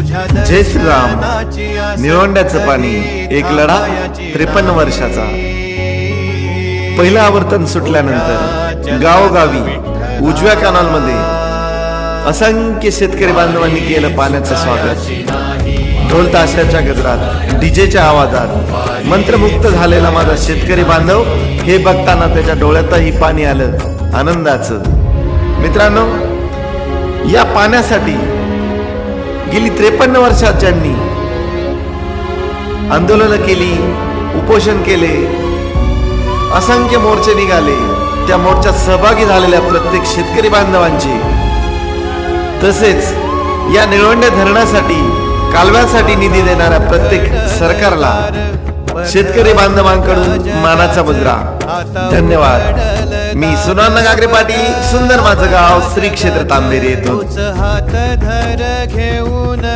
जय श्रीराम. निळवंड्याचं पाणी एक लढा त्रेपन्न वर्षाचा. पहिलं आवर्तन सुटल्यानंतर गावोगावी उजव्या कॅनॉलमध्ये असंख्य शेतकरी बांधवांनी केलं पाण्याचं स्वागत. ढोल ताशाच्या गजरात डीजेच्या आवाजात मंत्रमुक्त झालेला माझा शेतकरी बांधव हे बघताना त्याच्या डोळ्यातही पाणी आलं आनंदाचं. मित्रांनो या पाण्यासाठी गेली त्रेपन्न वर्षात ज्यांनी आंदोलन केली उपोषण केले असंख्य मोर्चे निघाले त्या मोर्चात सहभागी झालेल्या प्रत्येक शेतकरी बांधवांचे तसेच या निळवंड्या धरणासाठी कालव्यासाठी निधी देणाऱ्या प्रत्येक सरकारला शेतकरी बांधवांकडून मानाचा मुद्रा धन्यवाद. मी सुनाना गागरे पाटील सुंदर माझं गाव श्री क्षेत्र तांबेरे येतो हात धर घेऊन